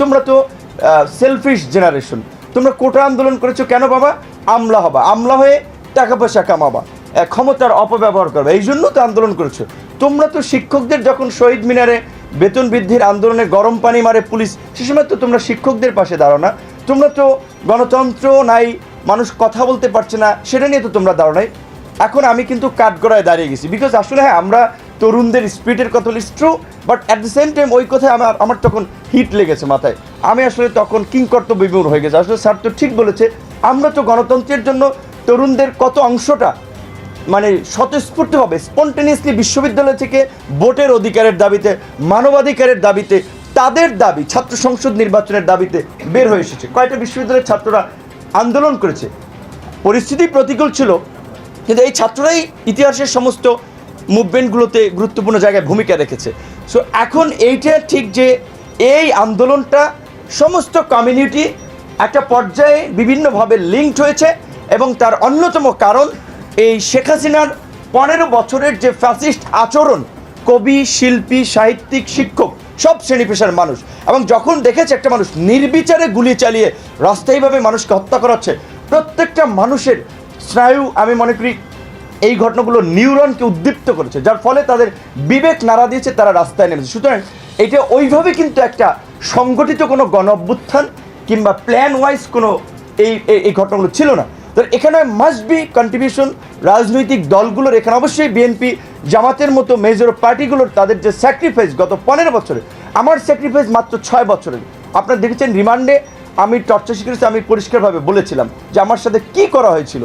তোমরা তো shellfish generation তোমরা কোটা আন্দোলন করেছ কেন বাবা? আমলা হবা। আমলা হয়ে টাকা পয়সা কামাবা। ক্ষমতার অপব্যবহার করবে। এই জন্য তো আন্দোলন করেছ। তোমরা তো শিক্ষকদের যখন শহীদ মিনারে বেতন বৃদ্ধির আন্দোলনে গরম পানি মারে পুলিশ, সে সময় তো তোমরা শিক্ষকদের পাশে দাঁড়ো না। তোমরা তো গণতন্ত্র নাই, মানুষ কথা বলতে পারছে না, সেটা নিয়ে তো তোমরা দাঁড়ো নাই। এখন আমি কিন্তু কাঠগড়ায় দাঁড়িয়ে গেছি। বিকজ আসলে হ্যাঁ আমরা তরুণদের স্পিডের কথা least true but at the same time ওই কথায় আমার আমার তখন হিট লেগেছে মাথায়। আমি আসলে তখন কিংকর্তব্য বিমূর হয়ে গেছে। আসলে স্যার তো ঠিক বলেছে, আমরা তো গণতন্ত্রের জন্য তরুণদের কত অংশটা মানে স্বতঃস্ফূর্তভাবে স্পন্টেনিয়াসলি বিশ্ববিদ্যালয় থেকে ভোটের অধিকারের দাবিতে, মানবাধিকারের দাবিতে, তাদের দাবি, ছাত্র সংসদ নির্বাচনের দাবিতে বের হয়ে এসেছে। কয়েকটা বিশ্ববিদ্যালয়ের ছাত্ররা আন্দোলন করেছে? পরিস্থিতি প্রতিকূল ছিল, কিন্তু এই ছাত্ররাই ইতিহাসের সমস্ত মুভমেন্টগুলোতে গুরুত্বপূর্ণ জায়গায় ভূমিকা রেখেছে। সো এখন এইটা ঠিক যে এই আন্দোলনটা সমস্ত কমিউনিটি একটা পর্যায়ে বিভিন্নভাবে লিঙ্কড হয়েছে এবং তার অন্যতম কারণ এই শেখ হাসিনার পনেরো বছরের যে ফ্যাসিস্ট আচরণ, কবি, শিল্পী, সাহিত্যিক, শিক্ষক, সব শ্রেণি পেশার মানুষ এবং যখন দেখেছে একটা মানুষ নির্বিচারে গুলি চালিয়ে রাস্তায়ীভাবে মানুষকে হত্যা করা হচ্ছে প্রত্যেকটা মানুষের স্নায়ু আমি মনে করি এই ঘটনাগুলো নিউরনকে উদ্দীপ্ত করেছে, যার ফলে তাদের বিবেক নাড়া দিয়েছে, তারা রাস্তায় নেমেছে। সুতরাং এটা ওইভাবে কিন্তু একটা সংগঠিত কোনো গণ অভ্যুত্থান কিংবা প্ল্যান ওয়াইজ কোনো এই, এই- ঘটনাগুলো ছিল না। তো এখানে মাস্ট বি কন্ট্রিবিউশন রাজনৈতিক দলগুলোর, এখানে অবশ্যই বিএনপি জামাতের মতো মেজর পার্টিগুলোর তাদের যে স্যাক্রিফাইস গত পনেরো বছরে, আমার স্যাক্রিফাইস মাত্র ছয় বছরের। আপনারা দেখেছেন রিমান্ডে আমি টর্চার শিখেছি, আমি পরিষ্কারভাবে বলেছিলাম যে আমার সাথে কি করা হয়েছিল।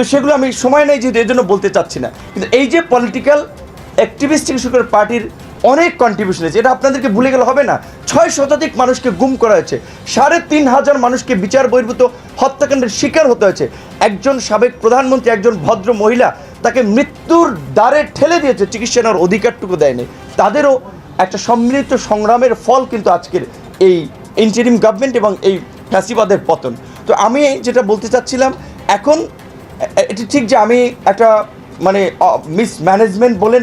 তো সেগুলো আমি সময় নেই যেহেতু এই জন্য বলতে চাচ্ছি না। কিন্তু এই যে পলিটিক্যাল অ্যাক্টিভিস্ট থেকে শুরু করে পার্টির অনেক কন্ট্রিবিউশন আছে, এটা আপনাদেরকে ভুলে গেলে হবে না। ছয় শতাধিক মানুষকে গুম করা হয়েছে। সাড়ে তিন হাজার মানুষকে বিচার বহির্ভূত হত্যাকাণ্ডের শিকার হতে হয়েছে। একজন সাবেক প্রধানমন্ত্রী, একজন ভদ্র মহিলা তাকে মৃত্যুর দ্বারে ঠেলে দিয়েছে, চিকিৎসা নেওয়ার অধিকারটুকু দেয়নি। তাদেরও একটা সম্মিলিত সংগ্রামের ফল কিন্তু আজকের এই ইন্টারিম গভর্নমেন্ট এবং এই ফ্যাসিবাদের পতন। তো আমি যেটা বলতে চাচ্ছিলাম, এখন এটি ঠিক যে আমি একটা মানে মিস ম্যানেজমেন্ট বলেন,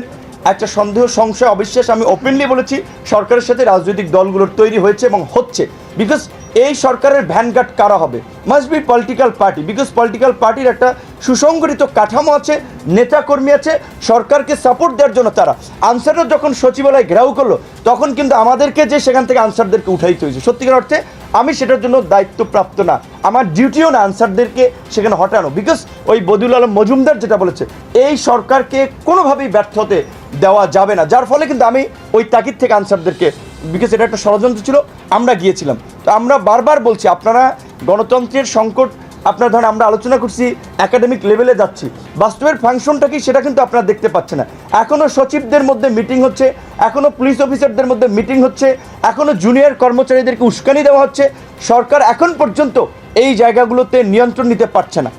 একটা সন্দেহ, সংশয়, অবিশ্বাস আমি ওপেনলি বলেছি, সরকারের সাথে রাজনৈতিক দলগুলোর তৈরি হয়েছে এবং হচ্ছে। বিকজ এই সরকারের ভ্যানগার্ড কারা হবে? Must be political party because political পার্টির একটা সুসংগঠিত কাঠামো আছে, নেতাকর্মী আছে, সরকারকে সাপোর্ট দেওয়ার জন্য তারা। আনসাররা যখন সচিবালয় ঘেরাও করল, তখন কিন্তু আমাদেরকে যে সেখান থেকে আনসারদেরকে উঠাইতে হয়েছে। সত্যিকার অর্থে আমি সেটার জন্য দায়িত্বপ্রাপ্ত না। আমার ডিউটিও না আনসারদেরকে সেখানে হটানো। বিকজ ওই বদিউল আলম মজুমদার যেটা বলেছে, এই সরকারকে কোনোভাবেই ব্যর্থ হতে দেওয়া যাবে না। যার ফলে কিন্তু আমি ওই তাকিদ থেকে আনসারদেরকে বিকজ এটা একটা ষড়যন্ত্র ছিল, আমরা গিয়েছিলাম। তো আমরা বারবার বলছি, আপনারা গণতন্ত্রের সংকট আপনার ধরেন আমরা আলোচনা করছি একাডেমিক লেভেলে যাচ্ছি। বাস্তবের ফাংশনটা কি সেটা কিন্তু আপনারা দেখতে পাচ্ছেন না। এখনও সচিবদের মধ্যে মিটিং হচ্ছে এখনও পুলিশ অফিসারদের মধ্যে মিটিং হচ্ছে এখনও জুনিয়র কর্মচারীদেরকে উস্কানি দেওয়া হচ্ছে। সরকার এখন পর্যন্ত এই জায়গাগুলোতে নিয়ন্ত্রণ নিতে পারছে না।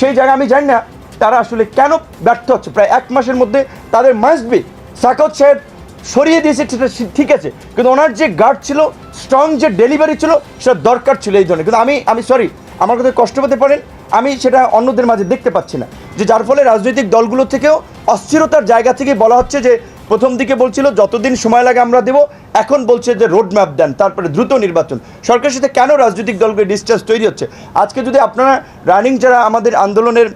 সেই জায়গা আমি জানি না, তারা আসলে কেন ব্যর্থ হচ্ছে? প্রায় এক মাসের মধ্যে তাদের মাস্ট বি সাকত সাহেব সরিয়ে দিয়েছে, সেটা ঠিক আছে। কিন্তু ওনার যে গার্ড ছিল স্ট্রং যে ডেলিভারি ছিল, সেটা দরকার ছিল এই ধরনের কিন্তু আমি আমি সরি আমার কথা কষ্ট পেতে পারেন, আমি সেটা অন্যদের মাঝে দেখতে পাচ্ছি না। যে যার ফলে রাজনৈতিক দলগুলো থেকেও অস্থিরতার জায়গা থেকে বলা হচ্ছে যে, প্রথম দিকে বলছিল, যতদিন সময় লাগে আমরা দেব। এখন বলছে যে রোড ম্যাপ দেন, তারপরে দ্রুত নির্বাচন। সরকারের সাথে কেন রাজনৈতিক দলগুলো ডিস্টেন্স তৈরি হচ্ছে? আজকে যদি আপনারা রানিং যারা আমাদের আন্দোলনের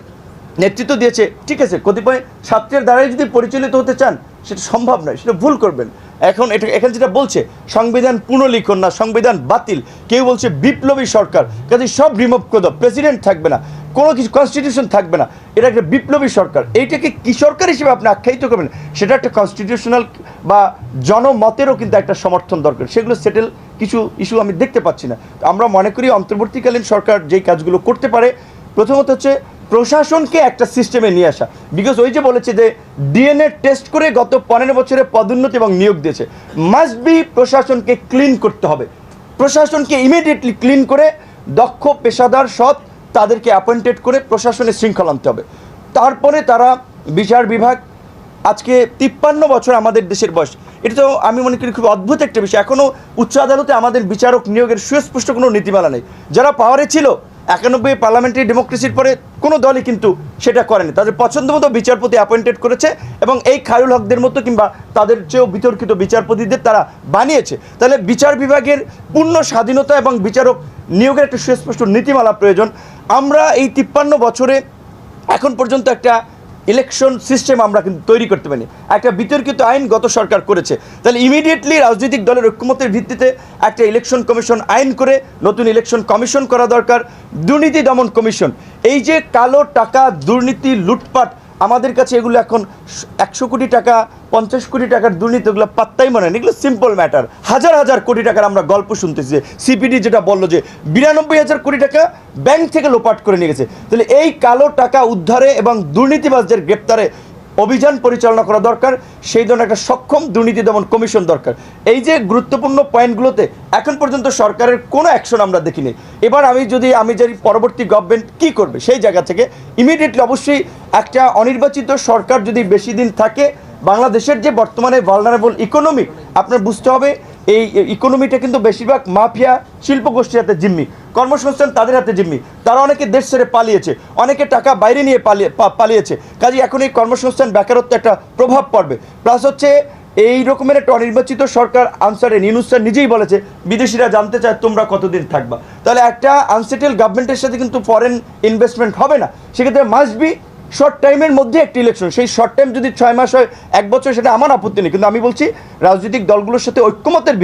নেতৃত্ব দিয়েছে, ঠিক আছে, কতিপয় ছাত্রের দ্বারাই যদি পরিচালিত হতে চান, সেটা সম্ভব নয়, সেটা ভুল করবেন। এখন এটা এখানে যেটা বলছে, সংবিধান পুনর্লিখন না, সংবিধান বাতিল। কেউ বলছে বিপ্লবী সরকার, কাজে সব রিমুভ করে দাও, প্রেসিডেন্ট থাকবে না, কোনো কিছু কনস্টিটিউশন থাকবে না, এটা একটা বিপ্লবী সরকার। এইটাকে কি সরকার হিসেবে আপনি আখ্যায়িত করবেন? সেটা একটা কনস্টিটিউশনাল বা জনমতেরও কিন্তু একটা সমর্থন দরকার। সেগুলো সেটেল কিছু ইস্যু আমি দেখতে পাচ্ছি না। আমরা মনে করি অন্তর্বর্তীকালীন সরকার যেই কাজগুলো করতে পারে, প্রথমত হচ্ছে প্রশাসনকে একটা সিস্টেমে নিয়ে আসা। বিকজ ওই যে বলেছে যে ডিএনএ টেস্ট করে গত পনেরো বছরে পদোন্নতি এবং নিয়োগ দিয়েছে। মাস্ট বি প্রশাসনকে ক্লিন করতে হবে। প্রশাসনকে ইমিডিয়েটলি ক্লিন করে দক্ষ পেশাদার সৎ তাদেরকে অ্যাপয়েন্টেড করে প্রশাসনে শৃঙ্খল আনতে হবে। তারপরে তারা বিচার বিভাগ, আজকে তিপ্পান্ন বছর আমাদের দেশের বয়স। এটা তো আমি মনে করি খুব অদ্ভুত একটা বিষয়। এখনও উচ্চ আদালতে আমাদের বিচারক নিয়োগের সুস্পষ্ট কোনো নীতিমালা নেই। যারা পাওয়ারে ছিল একানব্বই পার্লামেন্টারি ডেমোক্রেসির পরে কোনো দলই কিন্তু সেটা করেনি। তাদের পছন্দ মতো বিচারপতি অ্যাপয়েন্টেড করেছে এবং এই খায়রুল হকদের মতো কিংবা তাদের চেয়েও বিতর্কিত বিচারপতিদের তারা বানিয়েছে। তাহলে বিচার বিভাগের পূর্ণ স্বাধীনতা এবং বিচারক নিয়োগের একটা সুস্পষ্ট নীতিমালা প্রয়োজন। আমরা এই তিপ্পান্ন বছরে এখন পর্যন্ত একটা ইলেকশন সিস্টেম আমরা কিন্তু তৈরি করতে পারি একটা বিতর্কিত আইন গত সরকার করেছে। তাহলে ইমিডিয়েটলি রাজনৈতিক দলের ঐক্যমতের ভিত্তিতে একটা ইলেকশন কমিশন আইন করে নতুন ইলেকশন কমিশন করা দরকার, দুর্নীতি দমন কমিশন। এই যে কালো টাকা দুর্নীতি লুটপাট, আমাদের কাছে এগুলো এখন একশো কোটি টাকা পঞ্চাশ কোটি টাকার দুর্নীতি এগুলো পাত্তাই মনে হয় এগুলো সিম্পল ম্যাটার হাজার হাজার কোটি টাকার আমরা গল্প শুনতেছি। সিপিডি যেটা বলল যে বিরানব্বই হাজার কোটি টাকা ব্যাংক থেকে লোপাট করে নিয়ে গেছে। তাহলে এই কালো টাকা উদ্ধারে এবং দুর্নীতিবাজদের গ্রেপ্তারে অভিযান পরিচালনা করা দরকার। সেই ধরনের একটা সক্ষম দুর্নীতি দমন কমিশন দরকার। এই যে গুরুত্বপূর্ণ পয়েন্টগুলোতে এখন পর্যন্ত সরকারের কোনো অ্যাকশন আমরা দেখিনি। এবার আমি যদি, আমি জানি পরবর্তী গভর্নমেন্ট কি করবে সেই জায়গা থেকে ইমিডিয়েটলি অবশ্যই একটা অনির্বাচিত সরকার যদি বেশি দিন থাকে বাংলাদেশের যে বর্তমানে ভালনারেবল ইকোনমি আপনার বুঝতে হবে, এই ইকোনমিটা কিন্তু বেশিরভাগ মাফিয়া শিল্প গোষ্ঠীর হাতে জিম্মি। কর্মসংস্থান তাদের হাতে জিম্মি। তারা অনেকে দেশ ছেড়ে পালিয়েছে, অনেকে টাকা বাইরে নিয়ে পালিয়ে পালিয়েছে। কাজে এখন এই কর্মসংস্থান বেকারত্ব একটা প্রভাব পড়বে। প্লাস হচ্ছে, এই রকমের একটা অনির্বাচিত সরকার আনসারে নিউজ স্যার নিজেই বলেছে, বিদেশিরা জানতে চায় তোমরা কতদিন থাকবা। তাহলে একটা আনসেটেল গভর্নমেন্টের সাথে কিন্তু ফরেন ইনভেস্টমেন্ট হবে না। সেক্ষেত্রে মাস্ট বি শর্ট টাইমের মধ্যে একটি ইলেকশন সেই শর্ট টাইম যদি ছয় মাস হয়, এক বছর সেটা আমার আপত্তি নেই। কিন্তু আমি বলছি, রাজনৈতিক দলগুলোর সাথে ঐক্যমতের